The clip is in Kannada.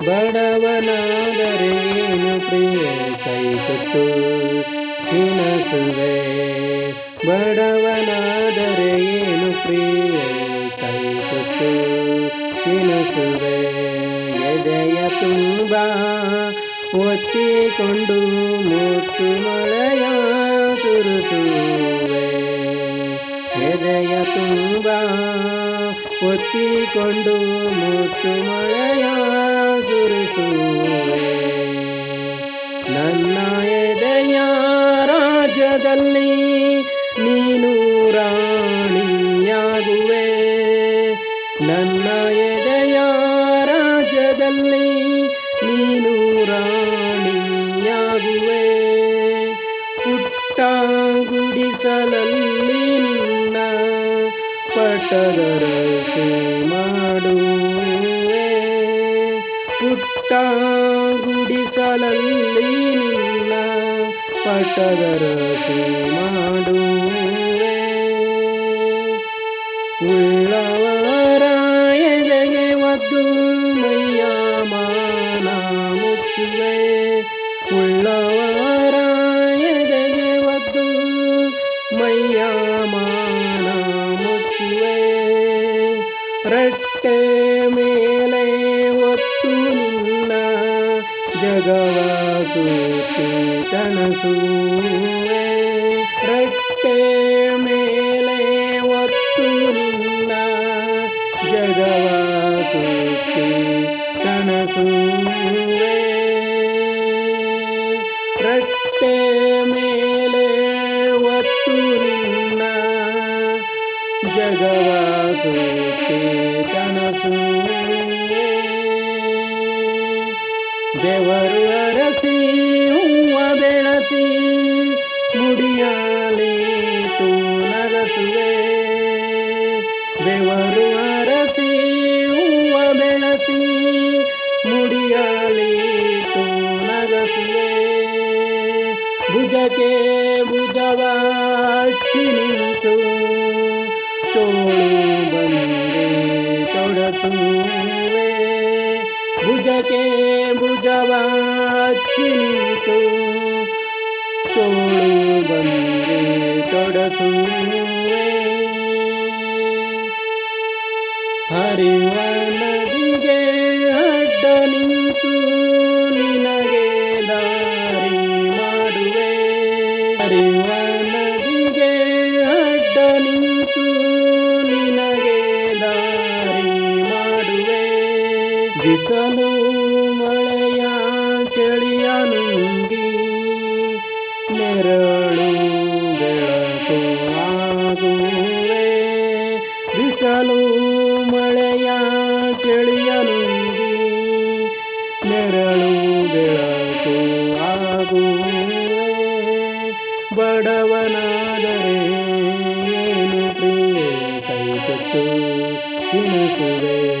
ಬಡವನಾದರೇನು ಪ್ರಿಯ? ಕೈ ಕೊಟ್ಟು ತಿನಸುವೆ. ಬಡವನಾದರೆ ಏನು ಪ್ರಿಯ? ಕೈ ಕೊಟ್ಟು ತಿನಸುವೆ. ಎದೆಯ ತುಂಬ ಒತ್ತಿಕೊಂಡು ಮುತ್ತು ಮಳೆಯ ಸುರಿಸುವೆ. ಎದೆಯ ತುಂಬ ಒತ್ತಿಕೊಂಡು ಮುತ್ತು ಮಳೆಯ ಸುರಿಸುವೆ. ನನ್ನ ಎದೆಯ ರಾಜ್ಯದಲ್ಲಿ ನೀನು ರಾಣಿಯಾಗುವೆ. ನನ್ನ ಎದೆಯ ರಾಜ್ಯದಲ್ಲಿ ನೀನು ರಾಣಿಯಾಗುವೆ. ಪುಟ್ಟ ಗುಡಿಸಲಲ್ಲಿ ಪಟ್ಟದರಸೆ ಮಾಡುವೆ. ಪುಟ್ಟ ಗುಡಿಸಲಲ್ಲಿ ನಿನ್ನ ಪಟ್ಟದರಸೆ ಮಾಡುವೆ. ಉಳ್ಳವರ ಎದೆಗೆ ಒದ್ದು ಮೈಯ ಮಾನ ಮುಚ್ಚುವೆ. ಉಳ್ಳವರ ಎದೆಗೆ ಒದ್ದು ಮೈಯ ಮಾನ ಜಗವ ಸುತ್ತಿ ರಟ್ಟೆ ಮೇಲೆ ಒತ್ತು ನಿನ್ನ ಜಗವ ಸುತ್ತಿ ರಟ್ಟೆ ಮೇಲೆ ಒತ್ತು ನಿನ್ನ ಜಗವ ಸುತ್ತಿ ಬೆವರು ಅರಸಿ, ಹೂವ ಬೆಳಸಿ ಮುಡಿಯಾಲಿಟ್ಟು ನಗಸುವೆ. ದೇವರು ಅರಸಿ, ಹೂವ ಬೆಳಸಿ ಮುಡಿಯಾಲಿಟ್ಟು ನಗಸುವೆ. ಭುಜಕ್ಕೆ ಭುಜವ ಹಚ್ಚಿ ನಿಂತು, ತೋಳು ಬಂದೆ ತೊಡಸುವೆ ಭುಜಕ್ಕೆ ಭುಜವ ಹಚ್ಚಿ ನಿಂತು ತೋಳು ಬಂದೆ ತೊಡಸುವೆ ಬಿಸಲು ಮಳೆಯ ಚಳಿಯ ನುಂಗಿ ನೆರಳು ಬೆಳಕು ಆಗುವೆ. ಬಿಸಲು ಮಳೆಯ ಚಳಿಯ ನುಂಗಿ ನೆರಳು ಬೆಳಕು ಆಗುವೆ. ಬಡವನಾದರೆ ಏನು ಪ್ರಿಯೆ? ಕೈ ಕೊಟ್ಟು ತಿನಿಸುವೆ.